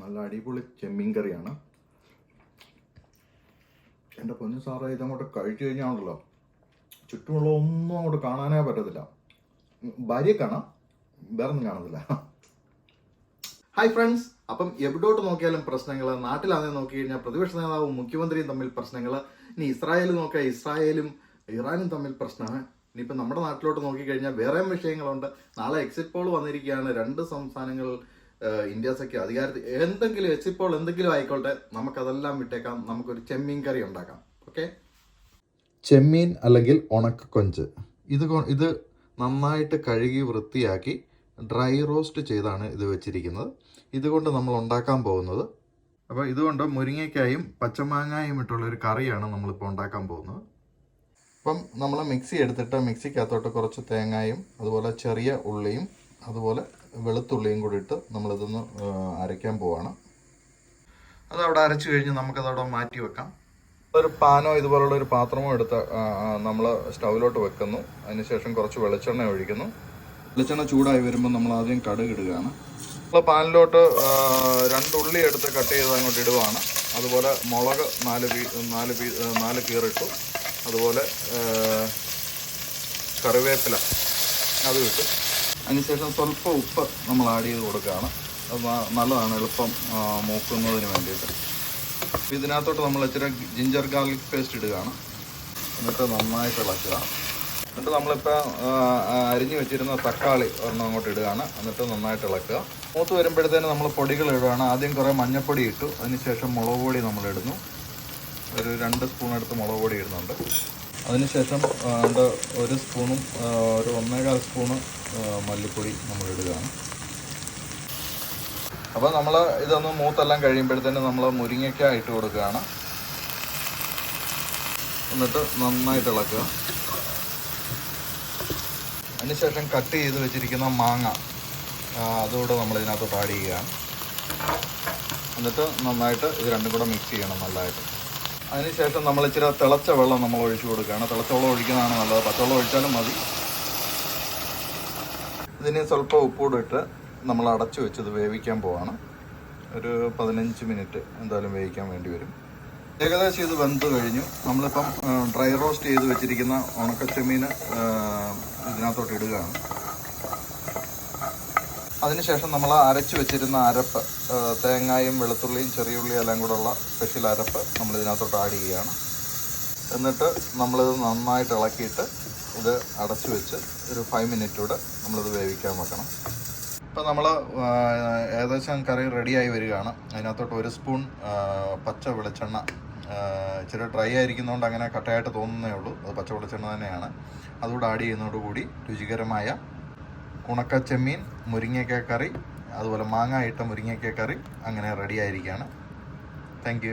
നല്ല അടിപൊളി ചെമ്മീൻ കറിയാണ്. എന്റെ പൊന്നു സാറേ ഇതങ്ങോട്ട് കഴിച്ചു കഴിഞ്ഞാണല്ലോ. ചുറ്റുമുള്ള ഒന്നും അങ്ങോട്ട് കാണാനേ പറ്റത്തില്ല. ഭാര്യയെ കാണാം വേറെ ഒന്നും കാണത്തില്ല. ഹായ് ഫ്രണ്ട്സ് അപ്പം എവിടോട്ട് നോക്കിയാലും പ്രശ്നങ്ങൾ നാട്ടിലാണെന്ന് നോക്കി കഴിഞ്ഞാൽ പ്രതിപക്ഷ നേതാവും മുഖ്യമന്ത്രിയും തമ്മിൽ പ്രശ്നങ്ങൾ ഇനി ഇസ്രായേൽ നോക്കിയാൽ ഇസ്രായേലും ഇറാനും തമ്മിൽ പ്രശ്നമാണ്. ഇനിയിപ്പോൾ നമ്മുടെ നാട്ടിലോട്ട് നോക്കിക്കഴിഞ്ഞാൽ വേറെയും വിഷയങ്ങളുണ്ട്. നാളെ എക്സിറ്റ് പോൾ വന്നിരിക്കുകയാണ്. രണ്ട് സംസ്ഥാനങ്ങളിൽ ഇന്ത്യ സഖ്യം അധികാരത്തിൽ എന്തെങ്കിലും വെച്ച് ഇപ്പോൾ എന്തെങ്കിലും ആയിക്കോട്ടെ നമുക്കതെല്ലാം വിട്ടേക്കാം. നമുക്കൊരു ചെമ്മീൻ കറി ഉണ്ടാക്കാം. ഓക്കെ? ചെമ്മീൻ അല്ലെങ്കിൽ ഉണക്കക്കൊഞ്ച് ഇത് ഇത് നന്നായിട്ട് കഴുകി വൃത്തിയാക്കി ഡ്രൈ റോസ്റ്റ് ചെയ്താണ് ഇത് വെച്ചിരിക്കുന്നത്. ഇതുകൊണ്ട് നമ്മൾ ഉണ്ടാക്കാൻ പോകുന്നത്. അപ്പോൾ ഇതുകൊണ്ട് മുരിങ്ങയ്ക്കായും പച്ചമാങ്ങായും ഇട്ടുള്ള ഒരു കറിയാണ് നമ്മളിപ്പോൾ ഉണ്ടാക്കാൻ പോകുന്നത്. അപ്പം നമ്മൾ മിക്സി എടുത്തിട്ട് മിക്സിക്കകത്തോട്ട് കുറച്ച് തേങ്ങായും അതുപോലെ ചെറിയ ഉള്ളിയും അതുപോലെ വെളുത്തുള്ളിയും കൂടി ഇട്ട് നമ്മളിതൊന്ന് അരയ്ക്കാൻ പോവാണ്. അത് അവിടെ അരച്ചു കഴിഞ്ഞ് നമുക്കതവിടെ മാറ്റി വെക്കാം. ഒരു പാനോ ഇതുപോലുള്ള ഒരു പാത്രമോ എടുത്ത് നമ്മൾ സ്റ്റൗവിലോട്ട് വെക്കുന്നു. അതിനുശേഷം കുറച്ച് വെളിച്ചെണ്ണ ഒഴിക്കുന്നു. വെളിച്ചെണ്ണ ചൂടായി വരുമ്പോൾ നമ്മൾ ആദ്യം കടുക് ഇടുകയാണ്. നമ്മൾ പാനിലോട്ട് രണ്ട് ഉള്ളി എടുത്ത് കട്ട് ചെയ്ത് അങ്ങോട്ട് ഇടുവാണ്. അതുപോലെ മുളക് നാല് പീ നാല് പീ നാല് കീറിട്ടു. അതുപോലെ കറിവേപ്പില അത് ഇട്ടു. അതിനുശേഷം സ്വല്പം ഉപ്പ് നമ്മൾ ആഡ് ചെയ്ത് കൊടുക്കുകയാണ്. അത് നല്ലതാണ് എളുപ്പം മൂക്കുന്നതിന് വേണ്ടിയിട്ട്. ഇതിനകത്തോട്ട് നമ്മൾ ഇച്ചിരി ജിഞ്ചർ ഗാർലിക് പേസ്റ്റ് ഇടുകയാണ്. എന്നിട്ട് നന്നായിട്ട് ഇളക്കുക എന്നിട്ട് നമ്മളിപ്പോൾ അരിഞ്ഞു വെച്ചിരുന്ന തക്കാളി ഒരെണ്ണം അങ്ങോട്ട് ഇടുകയാണ്. എന്നിട്ട് നന്നായിട്ട് ഇളക്കുക മൂത്ത് വരുമ്പോഴത്തേന് നമ്മൾ പൊടികൾ ഇടുകയാണ്. ആദ്യം കുറേ മഞ്ഞൾപ്പൊടി ഇട്ടു. അതിനുശേഷം മുളക് പൊടി നമ്മൾ ഇടുന്നു. ഒരു രണ്ട് സ്പൂൺ എടുത്ത് മുളക് പൊടി ഇടുന്നുണ്ട്. അതിനുശേഷം വേണ്ട ഒരു സ്പൂണും ഒരു ഒന്നേകാൽ സ്പൂണ് മല്ലിപ്പൊടി നമ്മൾ ഇടുകയാണ് അപ്പോൾ നമ്മൾ ഇതൊന്ന് മൂത്തെല്ലാം കഴിയുമ്പോഴത്തേന് നമ്മൾ മുരിങ്ങയ്ക്ക ഇട്ട് കൊടുക്കുകയാണ്. എന്നിട്ട് നന്നായിട്ട് ഇളക്കുക അതിനുശേഷം കട്ട് ചെയ്ത് വെച്ചിരിക്കുന്ന മാങ്ങ അതുകൂടെ നമ്മൾ ഇതിനകത്ത് ആഡ് എന്നിട്ട് നന്നായിട്ട് ഇത് രണ്ടും കൂടെ മിക്സ് ചെയ്യണം നല്ലതായിട്ട് അതിനുശേഷം നമ്മൾ ഇച്ചിരി തിളച്ച വെള്ളം നമ്മൾ ഒഴിച്ചു കൊടുക്കുകയാണ്. തിളച്ച വെള്ളം ഒഴിക്കുന്നതാണ് നല്ലത്. പച്ചവെള്ളം ഒഴിച്ചാലും മതി. ഇതിന് സ്വല്പം ഉപ്പൂടെ ഇട്ട് നമ്മൾ അടച്ചു വെച്ചത് വേവിക്കാൻ പോവാണ്. ഒരു പതിനഞ്ച് മിനിറ്റ് എന്തായാലും വേവിക്കാൻ വേണ്ടി വരും. ഏകദേശം ഇത് വെന്ത് കഴിഞ്ഞു. നമ്മളിപ്പം ഡ്രൈ റോസ്റ്റ് ചെയ്ത് വെച്ചിരിക്കുന്ന ഉണക്കച്ചെമ്മീൻ ഇതിനകത്തോട്ട് ഇടുകയാണ്. അതിനുശേഷം നമ്മൾ അരച്ച് വെച്ചിരുന്ന അരപ്പ് തേങ്ങായും വെളുത്തുള്ളിയും ചെറിയ ഉള്ളിയും എല്ലാം കൂടെ ഉള്ള സ്പെഷ്യൽ അരപ്പ് നമ്മൾ ഇതിനകത്തോട്ട് ആഡ് ചെയ്യുകയാണ്. എന്നിട്ട് നമ്മളിത് നന്നായിട്ട് ഇളക്കിയിട്ട് ഇത് അടച്ചു വെച്ച് ഒരു ഫൈവ് മിനിറ്റ് കൂടെ നമ്മളിത് വേവിക്കാൻ വെക്കണം. ഇപ്പം നമ്മൾ ഏകദേശം കറി റെഡിയായി വരികയാണ്. അതിനകത്തോട്ട് ഒരു സ്പൂൺ പച്ച വെളിച്ചെണ്ണ ഇച്ചിരി ഡ്രൈ ആയിരിക്കുന്നതുകൊണ്ട് അങ്ങനെ കട്ടയായിട്ട് തോന്നുന്നേ ഉള്ളൂ. അത് പച്ച വെളിച്ചെണ്ണ തന്നെയാണ്. അതുകൂടെ ആഡ് ചെയ്യുന്നതോടുകൂടി രുചികരമായ ഉണക്ക ചെമ്മീൻ മുരിങ്ങയ്ക്ക കറി അതുപോലെ മാങ്ങ ഇട്ട മുരിങ്ങയ്ക്ക കറി അങ്ങനെ റെഡി ആയിരിക്കുകയാണ് താങ്ക്